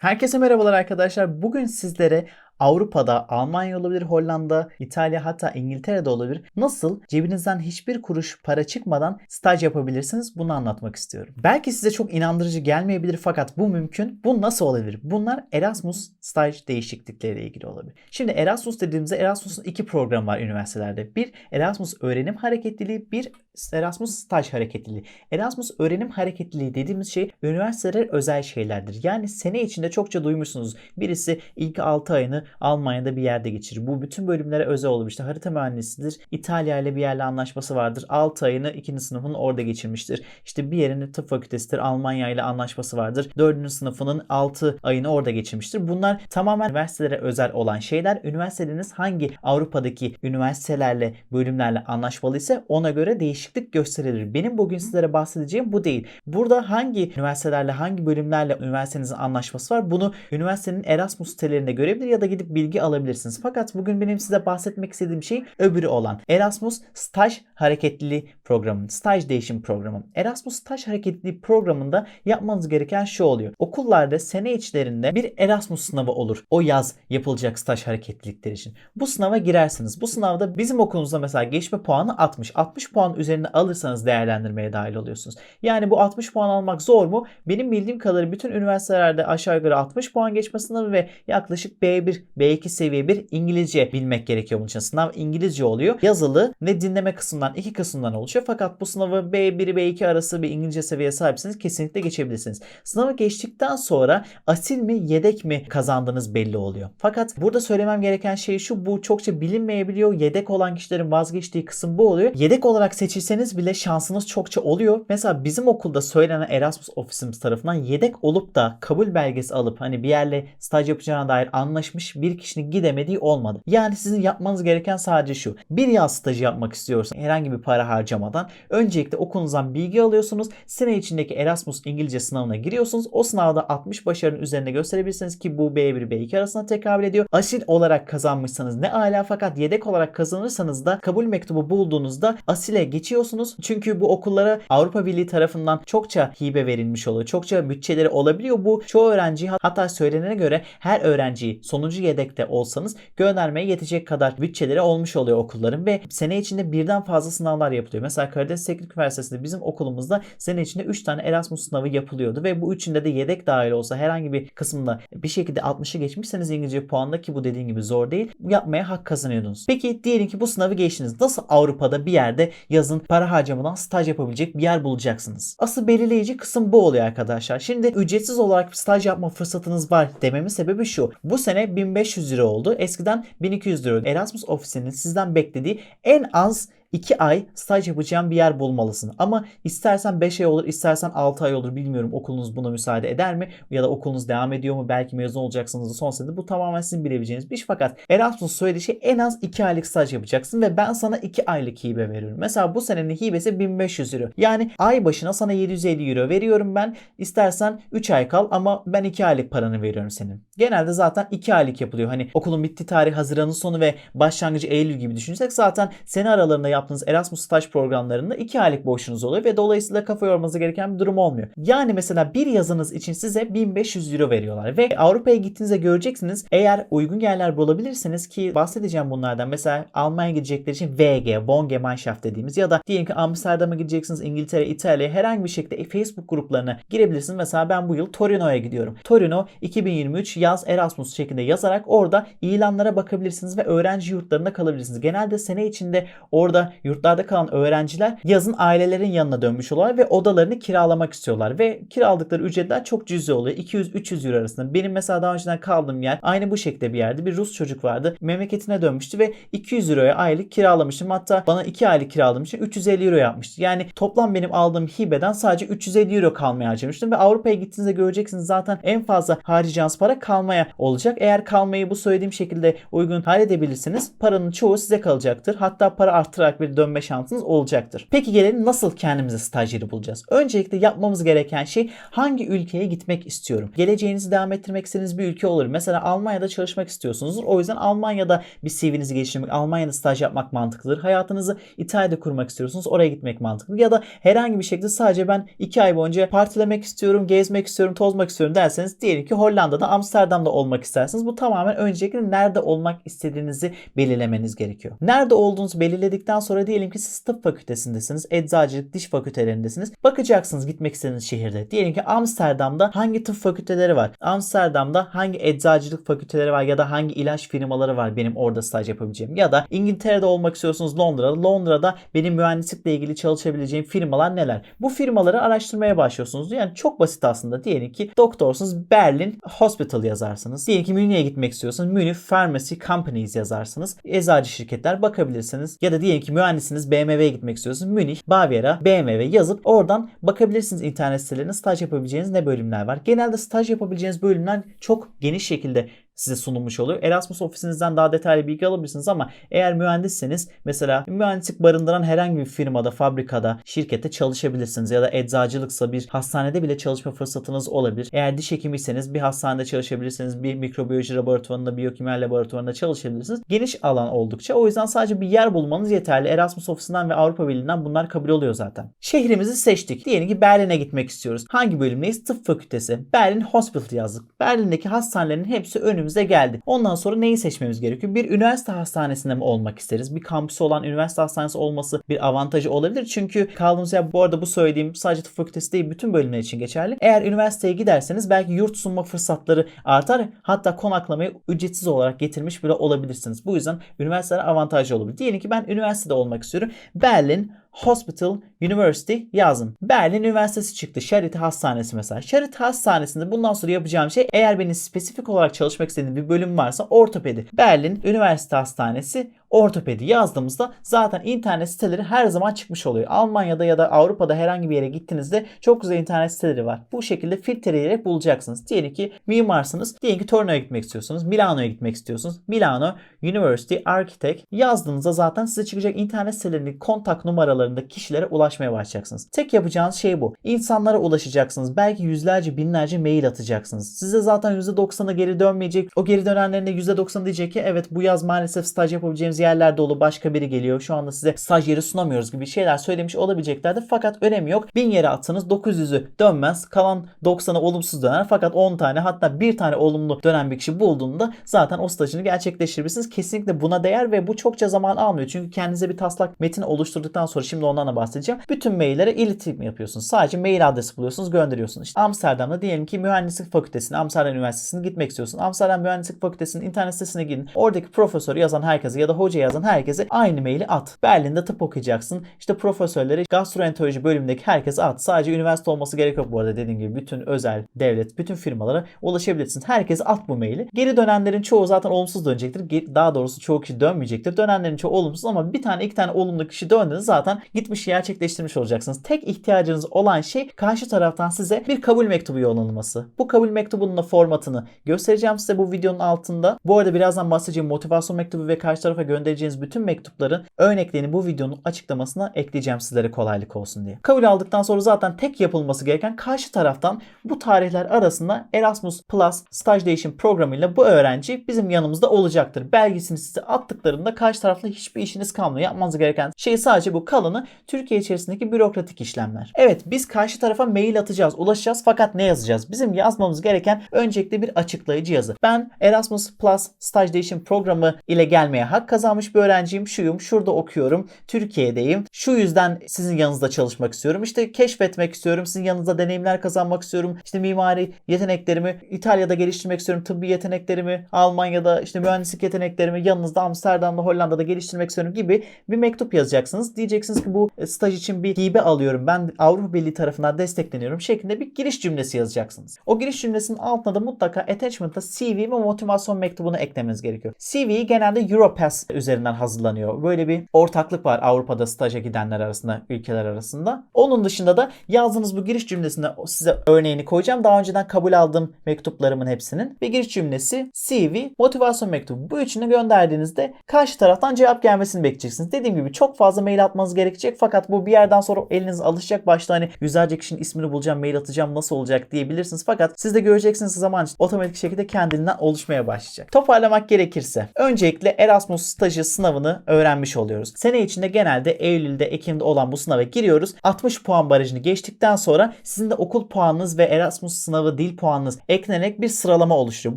Herkese merhabalar arkadaşlar. Bugün sizlere Avrupa'da, Almanya olabilir, Hollanda, İtalya hatta İngiltere'de olabilir. Nasıl cebinizden hiçbir kuruş para çıkmadan staj yapabilirsiniz bunu anlatmak istiyorum. Belki size çok inandırıcı gelmeyebilir fakat bu mümkün. Bu nasıl olabilir? Bunlar Erasmus staj değişiklikleriyle ilgili olabilir. Şimdi Erasmus dediğimizde Erasmus'un iki programı var üniversitelerde. Bir Erasmus öğrenim hareketliliği, bir Erasmus staj hareketliliği. Erasmus öğrenim hareketliliği dediğimiz şey üniversiteler özel şeylerdir. Yani sene içinde çokça duymuşsunuz. Birisi ilk 6 ayını Almanya'da bir yerde geçirir. Bu bütün bölümlere özel olur. İşte harita mühendisidir. İtalya ile bir yerle anlaşması vardır. 6 ayını 2. sınıfın orada geçirmiştir. İşte bir yerinin tıp fakültesidir. Almanya ile anlaşması vardır. 4. sınıfının 6 ayını orada geçirmiştir. Bunlar tamamen üniversitelere özel olan şeyler. Üniversiteniz hangi Avrupa'daki üniversitelerle, bölümlerle anlaşmalı ise ona göre değişiklik gösterilir. Benim bugün sizlere bahsedeceğim bu değil. Burada hangi üniversitelerle, hangi bölümlerle üniversitenizin anlaşması var? Bunu üniversitenin Erasmus sitelerinde görebilir ya da gidip bilgi alabilirsiniz. Fakat bugün benim size bahsetmek istediğim şey öbürü olan Erasmus Staj Hareketliliği programı, staj değişim programı. Erasmus Staj Hareketliliği programında yapmanız gereken şu oluyor. Okullarda sene içlerinde bir Erasmus sınavı olur. O yaz yapılacak staj hareketlilikleri için. Bu sınava girersiniz. Bu sınavda bizim okulumuzda mesela geçme puanı 60. 60 puan üzerinde alırsanız değerlendirmeye dahil oluyorsunuz. Yani bu 60 puan almak zor mu? Benim bildiğim kadarıyla bütün üniversitelerde aşağı yukarı 60 puan geçme sınavı ve yaklaşık B1, B2 seviye bir İngilizce bilmek gerekiyor bunun için. Sınav İngilizce oluyor. Yazılı ve dinleme kısmından iki kısımdan oluşuyor. Fakat bu sınavı B1 B2 arası bir İngilizce seviyeye sahipseniz kesinlikle geçebilirsiniz. Sınavı geçtikten sonra asil mi yedek mi kazandığınız belli oluyor. Fakat burada söylemem gereken şey şu bu çokça bilinmeyebiliyor. Yedek olan kişilerin vazgeçtiği kısım bu oluyor. Yedek olarak seçilseniz bile şansınız çokça oluyor. Mesela bizim okulda söylenen Erasmus ofisimiz tarafından yedek olup da kabul belgesi alıp hani bir yerle staj yapacağına dair anlaşmış bir kişinin gidemediği olmadı. Yani sizin yapmanız gereken sadece şu. Bir yaz stajı yapmak istiyorsanız herhangi bir para harcamadan öncelikle okulunuzdan bilgi alıyorsunuz. Sene içindeki Erasmus İngilizce sınavına giriyorsunuz. O sınavda 60 başarının üzerine gösterebilirsiniz ki bu B1 B2 arasında tekabül ediyor. Asil olarak kazanmışsanız ne ala fakat yedek olarak kazanırsanız da kabul mektubu bulduğunuzda asile geçiyorsunuz. Çünkü bu okullara Avrupa Birliği tarafından çokça hibe verilmiş oluyor. Çokça bütçeleri olabiliyor. Bu çoğu öğrenci hatta söylenene göre her öğrenciyi sonuncu yedekte olsanız göndermeye yetecek kadar bütçeleri olmuş oluyor okulların ve sene içinde birden fazla sınavlar yapılıyor. Mesela Karadeniz Teknik Üniversitesi'nde bizim okulumuzda sene içinde 3 tane Erasmus sınavı yapılıyordu ve bu üçünde de yedek dahil olsa herhangi bir kısımda bir şekilde 60'ı geçmişseniz İngilizce puanda ki bu dediğim gibi zor değil yapmaya hak kazanıyordunuz. Peki diyelim ki bu sınavı geçtiniz. Nasıl Avrupa'da bir yerde yazın para harcamadan staj yapabilecek bir yer bulacaksınız? Asıl belirleyici kısım bu oluyor arkadaşlar. Şimdi ücretsiz olarak staj yapma fırsatınız var dememin sebebi şu. Bu sene 1500 lira oldu. Eskiden 1200 lira. Erasmus ofisinin sizden beklediği en az 2 ay staj yapacağın bir yer bulmalısın. Ama istersen 5 ay olur, istersen 6 ay olur bilmiyorum okulunuz buna müsaade eder mi? Ya da okulunuz devam ediyor mu? Belki mezun olacaksınız da son senede. Bu tamamen sizin bilebileceğiniz bir iş. Fakat Erasmus söylediği şey en az 2 aylık staj yapacaksın ve ben sana 2 aylık hibe veriyorum. Mesela bu senenin hibesi 1500 euro. Yani ay başına sana 750 euro veriyorum ben. İstersen 3 ay kal ama ben 2 aylık paranı veriyorum senin. Genelde zaten 2 aylık yapılıyor. Hani okulun bitti tarih Haziran'ın sonu ve başlangıcı Eylül gibi düşünürsek zaten sene aralarında yaptığınız Erasmus staj programlarında 2 aylık boşunuz oluyor ve dolayısıyla kafa yormanız gereken bir durum olmuyor. Yani mesela bir yazınız için size 1500 euro veriyorlar ve Avrupa'ya gittiğinizde göreceksiniz eğer uygun yerler bulabilirseniz ki bahsedeceğim bunlardan mesela Almanya gidecekler için VG, Von Gemeinschaft dediğimiz ya da diyelim ki Amsterdam'a gideceksiniz İngiltere, İtalya herhangi bir şekilde Facebook gruplarına girebilirsiniz. Mesela ben bu yıl Torino'ya gidiyorum. Torino 2023 yaz Erasmus şeklinde yazarak orada ilanlara bakabilirsiniz ve öğrenci yurtlarında kalabilirsiniz. Genelde sene içinde orada yurtlarda kalan öğrenciler yazın ailelerin yanına dönmüş oluyorlar ve odalarını kiralamak istiyorlar ve kiraladıkları ücretler çok cüzi oluyor. 200-300 euro arasında. Benim mesela daha önceden kaldığım yer aynı bu şekilde bir yerdi. Bir Rus çocuk vardı. Memleketine dönmüştü ve 200 euroya aylık kiralamıştım. Hatta bana 2 aylık kiraladığım için 350 euro yapmıştı. Yani toplam benim aldığım hibeden sadece 350 euro kalmaya harcamıştım ve Avrupa'ya gittiğinizde göreceksiniz zaten en fazla harcayacağınız para kalmaya olacak. Eğer kalmayı bu söylediğim şekilde uygun halledebilirseniz paranın çoğu size kalacaktır. Hatta para arttırarak bir dönme şansınız olacaktır. Peki gelelim nasıl kendimize staj yeri bulacağız? Öncelikle yapmamız gereken şey hangi ülkeye gitmek istiyorum? Geleceğinizi devam ettirmek istediğiniz bir ülke olur. Mesela Almanya'da çalışmak istiyorsunuzdur. O yüzden Almanya'da bir CV'nizi geliştirmek, Almanya'da staj yapmak mantıklıdır. Hayatınızı İtalya'da kurmak istiyorsunuz. Oraya gitmek mantıklı. Ya da herhangi bir şekilde sadece ben 2 ay boyunca partilemek istiyorum, gezmek istiyorum, tozmak istiyorum derseniz diyelim ki Hollanda'da, Amsterdam'da olmak istersiniz. Bu tamamen öncelikle nerede olmak istediğinizi belirlemeniz gerekiyor. Nerede olduğunuzu belirledikten sonra diyelim ki siz tıp fakültesindesiniz, eczacılık, diş fakültelerindesiniz. Bakacaksınız gitmek istediğiniz şehirde. Diyelim ki Amsterdam'da hangi tıp fakülteleri var? Amsterdam'da hangi eczacılık fakülteleri var ya da hangi ilaç firmaları var benim orada staj yapabileceğim? Ya da İngiltere'de olmak istiyorsunuz Londra'da. Londra'da benim mühendislikle ilgili çalışabileceğim firmalar neler? Bu firmaları araştırmaya başlıyorsunuz. Yani çok basit aslında. Diyelim ki doktorsunuz Berlin Hospital yazarsınız. Diyelim ki Münih'e gitmek istiyorsanız Münih Pharmacy Companies yazarsınız. Eczacı şirketler bakabilirsiniz. Ya da diyelim ki mühendisiniz BMW'ye gitmek istiyorsunuz. Münih, Bavyera, BMW yazıp oradan bakabilirsiniz internet sitelerine staj yapabileceğiniz ne bölümler var. Genelde staj yapabileceğiniz bölümler çok geniş şekilde size sunulmuş oluyor. Erasmus ofisinizden daha detaylı bilgi alabilirsiniz ama eğer mühendisseniz mesela mühendislik barındıran herhangi bir firmada, fabrikada, şirkette çalışabilirsiniz. Ya da eczacılıksa bir hastanede bile çalışma fırsatınız olabilir. Eğer diş hekimiyseniz bir hastanede çalışabilirsiniz. Bir mikrobiyoloji laboratuvarında, biyokimya laboratuvarında çalışabilirsiniz. Geniş alan oldukça. O yüzden sadece bir yer bulmanız yeterli. Erasmus ofisinden ve Avrupa Birliği'nden bunlar kabul oluyor zaten. Şehrimizi seçtik. Diyelim ki Berlin'e gitmek istiyoruz. Hangi bölümdeyiz? Tıp fakültesi. Berlin Hospital yazdık. Berlin'deki hastanelerin hepsi önümüze geldi. Ondan sonra neyi seçmemiz gerekiyor? Bir üniversite hastanesinde mi olmak isteriz? Bir kampüsü olan üniversite hastanesi olması bir avantajı olabilir. Çünkü kaldığımız yer bu arada bu söylediğim sadece tıp fakültesi değil bütün bölümler için geçerli. Eğer üniversiteye giderseniz belki yurt sunma fırsatları artar. Hatta konaklamayı ücretsiz olarak getirmiş bile olabilirsiniz. Bu yüzden üniversiteler avantajlı olabilir. Diyelim ki ben üniversitede olmak istiyorum. Berlin Hospital University yazın. Berlin Üniversitesi çıktı. Charité Hastanesi mesela. Charité Hastanesi'nde bundan sonra yapacağım şey eğer benim spesifik olarak çalışmak istediğim bir bölüm varsa ortopedi. Berlin Üniversite Hastanesi ortopedi yazdığımızda zaten internet siteleri her zaman çıkmış oluyor. Almanya'da ya da Avrupa'da herhangi bir yere gittiğinizde çok güzel internet siteleri var. Bu şekilde filtreleyerek bulacaksınız. Diyelim ki mimarsınız. Diyelim ki Torino'ya gitmek istiyorsunuz. Milano'ya gitmek istiyorsunuz. Milano University Architect yazdığınızda zaten size çıkacak internet sitelerinin kontak numaralarında kişilere ulaşmaya başlayacaksınız. Tek yapacağınız şey bu. İnsanlara ulaşacaksınız. Belki yüzlerce binlerce mail atacaksınız. Size zaten %90'ı geri dönmeyecek. O geri dönenlerin de %90 diyecek ki evet bu yaz maalesef staj yapabileceğimiz yerler dolu başka biri geliyor. Şu anda size staj sunamıyoruz gibi şeyler söylemiş olabileceklerdir. Fakat önemi yok. 1000 yere atsanız 900'ü dönmez. Kalan 90'ı olumsuz döner. Fakat 10 tane hatta bir tane olumlu dönen bir kişi bulduğunda zaten o stajını gerçekleştirebilirsiniz. Kesinlikle buna değer ve bu çokça zaman almıyor. Çünkü kendinize bir taslak metin oluşturduktan sonra şimdi ondan da bahsedeceğim. Bütün maillere iletişim yapıyorsunuz. Sadece mail adresi buluyorsunuz, gönderiyorsunuz. İşte Amsterdam'da diyelim ki mühendislik fakültesine, Amsterdam Üniversitesi'ne gitmek istiyorsun. Amsterdam Mühendislik Fakültesi'nin internet sitesine gidin. Oradaki profesörü yazan herkese ya da hoca yazan herkese aynı maili at. Berlin'de tıp okuyacaksın. İşte profesörleri gastroenteroloji bölümündeki herkese at. Sadece üniversite olması gerek yok bu arada dediğim gibi. Bütün özel, devlet, bütün firmalara ulaşabilirsiniz. Herkese at bu maili. Geri dönenlerin çoğu zaten olumsuz dönecektir. Daha doğrusu çoğu kişi dönmeyecektir. Dönenlerin çoğu olumsuz ama bir tane iki tane olumlu kişi döndüğünüz zaten gitmiş gerçekleştirmiş olacaksınız. Tek ihtiyacınız olan şey karşı taraftan size bir kabul mektubu yollanılması. Bu kabul mektubunun da formatını göstereceğim size bu videonun altında. Bu arada birazdan bahsedeceğim motivasyon mektubu ve karşı tarafa göndereceğiniz bütün mektupların örneklerini bu videonun açıklamasına ekleyeceğim sizlere kolaylık olsun diye. Kabul aldıktan sonra zaten tek yapılması gereken karşı taraftan bu tarihler arasında Erasmus Plus staj değişim programıyla bu öğrenci bizim yanımızda olacaktır. Belgesini size attıklarında karşı tarafla hiçbir işiniz kalmıyor. Yapmanız gereken şey sadece bu kalanı Türkiye içerisindeki bürokratik işlemler. Evet biz karşı tarafa mail atacağız, ulaşacağız fakat ne yazacağız? Bizim yazmamız gereken öncelikle bir açıklayıcı yazı. Ben Erasmus Plus staj değişim programı ile gelmeye hak kazanmış bir öğrenciyim. Şuyum, şurada okuyorum. Türkiye'deyim. Şu yüzden sizin yanınızda çalışmak istiyorum. İşte keşfetmek istiyorum. Sizin yanınızda deneyimler kazanmak istiyorum. İşte mimari yeteneklerimi İtalya'da geliştirmek istiyorum. Tıbbi yeteneklerimi Almanya'da işte mühendislik yeteneklerimi yanınızda Amsterdam'da Hollanda'da geliştirmek istiyorum gibi bir mektup yazacaksınız. Diyeceksiniz ki bu staj için bir hibe alıyorum. Ben Avrupa Birliği tarafından destekleniyorum şeklinde bir giriş cümlesi yazacaksınız. O giriş cümlesinin altına da mutlaka attachment'ta CV ve motivasyon mektubunu eklemeniz gerekiyor. CV'yi genelde Europass üzerinden hazırlanıyor. Böyle bir ortaklık var Avrupa'da staja gidenler arasında, ülkeler arasında. Onun dışında da yazdığınız bu giriş cümlesinde size örneğini koyacağım. Daha önceden kabul aldığım mektuplarımın hepsinin. Bir giriş cümlesi, CV, motivasyon mektubu. Bu üçünü gönderdiğinizde karşı taraftan cevap gelmesini bekleyeceksiniz. Dediğim gibi çok fazla mail atmanız gerekecek fakat bu bir yerden sonra eliniz alışacak. Başta hani yüzlerce kişinin ismini bulacağım, mail atacağım nasıl olacak diyebilirsiniz. Fakat siz de göreceksiniz zaman otomatik şekilde kendinden oluşmaya başlayacak. Toparlamak gerekirse öncelikle Erasmus stajı sınavını öğrenmiş oluyoruz. Sene içinde genelde Eylül'de, Ekim'de olan bu sınava giriyoruz. 60 puan barajını geçtikten sonra sizin de okul puanınız ve Erasmus sınavı dil puanınız eklenerek bir sıralama oluşturuyor.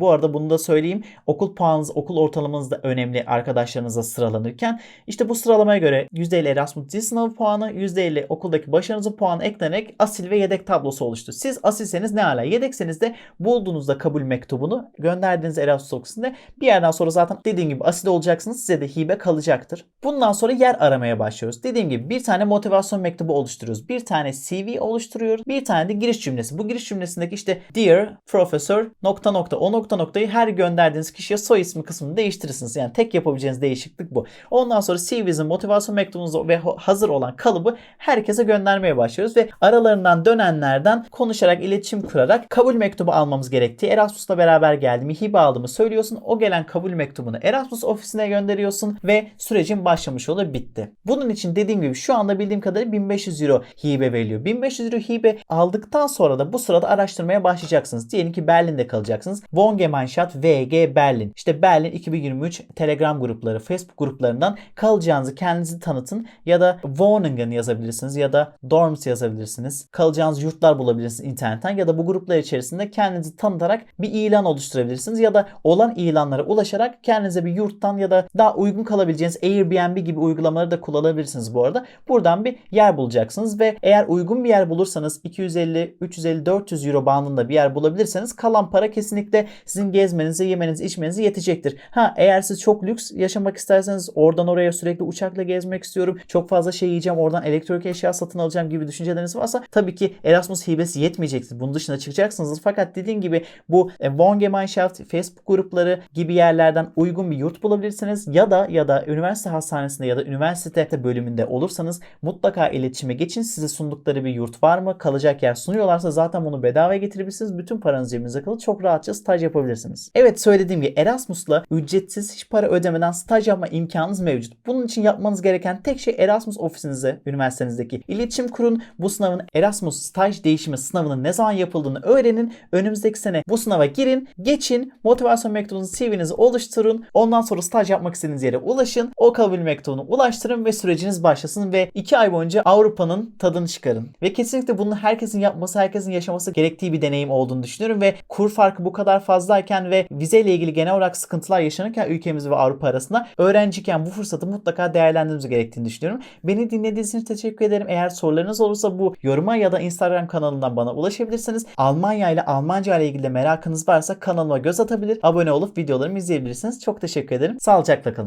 Bu arada bunu da söyleyeyim. Okul puanınız, okul ortalamanız da önemli arkadaşlarınıza sıralanırken. İşte bu sıralamaya göre %50 Erasmus dil sınavı puanı, %50 okuldaki başarınızın puanı eklenerek asil ve yedek tablosu oluştu. Siz asilseniz ne ala yedekseniz de bulduğunuzda kabul mektubunu gönderdiğiniz Erasmus ofisinde bir yerden sonra zaten dediğim gibi asil olacaksınız. Size de hibe kalacaktır. Bundan sonra yer aramaya başlıyoruz. Dediğim gibi bir tane motivasyon mektubu oluşturuyoruz. Bir tane CV oluşturuyoruz. Bir tane de giriş cümlesi. Bu giriş cümlesindeki işte Dear Professor nokta nokta o nokta noktayı her gönderdiğiniz kişiye soy ismi kısmını değiştirirsiniz. Yani tek yapabileceğiniz değişiklik bu. Ondan sonra CV'nizin motivasyon mektubunuz ve hazır olan kalıbı herkese göndermeye başlıyoruz ve aralarından dönenlerden konuşarak, iletişim kurarak kabul mektubu almamız gerektiği Erasmus'la beraber geldiğimi, hibe aldığımı söylüyorsun. O gelen kabul mektubunu Erasmus ofisine gönderiyorsun ve sürecin başlamış oluyor, bitti. Bunun için dediğim gibi şu anda bildiğim kadarıyla 1500 euro hibe veriliyor. 1500 euro hibe aldıktan sonra da bu sırada araştırmaya başlayacaksınız. Diyelim ki Berlin'de kalacaksınız. Von Gemeinschaft VG Berlin. İşte Berlin 2023 Telegram grupları, Facebook gruplarından kalacağınızı kendinizi tanıtın ya da Wohnungen yazabilirsiniz ya da dorms yazabilirsiniz. Kalacağınız yurtlar bulabilirsiniz internetten ya da bu gruplar içerisinde kendinizi tanıtarak bir ilan oluşturabilirsiniz ya da olan ilanlara ulaşarak kendinize bir yurttan ya da daha uygun kalabileceğiniz Airbnb gibi uygulamaları da kullanabilirsiniz bu arada. Buradan bir yer bulacaksınız ve eğer uygun bir yer bulursanız 250, 350, 400 euro bandında bir yer bulabilirseniz kalan para kesinlikle sizin gezmenize, yemenize, içmenize yetecektir. Ha eğer siz çok lüks yaşamak isterseniz oradan oraya sürekli uçakla gezmek istiyorum. Çok fazla şey yiyeceğim, oradan elektronik eşya satın alacağım gibi düşünceleriniz varsa tabii ki Erasmus hibesi yetmeyecektir. Bunun dışına çıkacaksınız. Fakat dediğim gibi bu e, Von Gemeinschaft, Facebook grupları gibi yerlerden uygun bir yurt bulabilirsiniz ya da ya da üniversite hastanesinde ya da üniversite bölümünde olursanız mutlaka iletişime geçin. Size sundukları bir yurt var mı? Kalacak yer sunuyorlarsa zaten bunu bedavaya getirebilirsiniz. Bütün paranız cebinize kalır. Çok rahatça staj yapabilirsiniz. Evet söylediğim gibi Erasmus'la ücretsiz hiç para ödemeden staj yapma imkanınız mevcut. Bunun için yapmanız gereken tek şey Erasmus ofisinize, üniversitenizdeki iletişim kurun. Bu sınavın Erasmus staj değişimi sınavının ne zaman yapıldığını öğrenin. Önümüzdeki sene bu sınava girin, geçin, motivasyon mektubunuzu, CV'nizi oluşturun. Ondan sonra staj yapmak istediğiniz yere ulaşın. O kabul mektubunu ulaştırın ve süreciniz başlasın ve 2 ay boyunca Avrupa'nın tadını çıkarın. Ve kesinlikle bunu herkesin yapması, herkesin yaşaması gerektiği bir deneyim olduğunu düşünüyorum ve kur farkı bu kadar fazlayken ve vizeyle ilgili genel olarak sıkıntılar yaşanırken ülkemiz ve Avrupa arasında öğrenciyken bu fırsatı mutlaka değerlendirmemiz gerektiğini düşünüyorum. Beni dinlediğiniz için teşekkür ederim. Eğer sorularınız olursa bu yoruma ya da Instagram kanalından bana ulaşabilirsiniz. Almanya ile Almanca ile ilgili merakınız varsa kanalıma göz atabilir, abone olup videolarımı izleyebilirsiniz. Çok teşekkür ederim. Sağlıcakla kalın.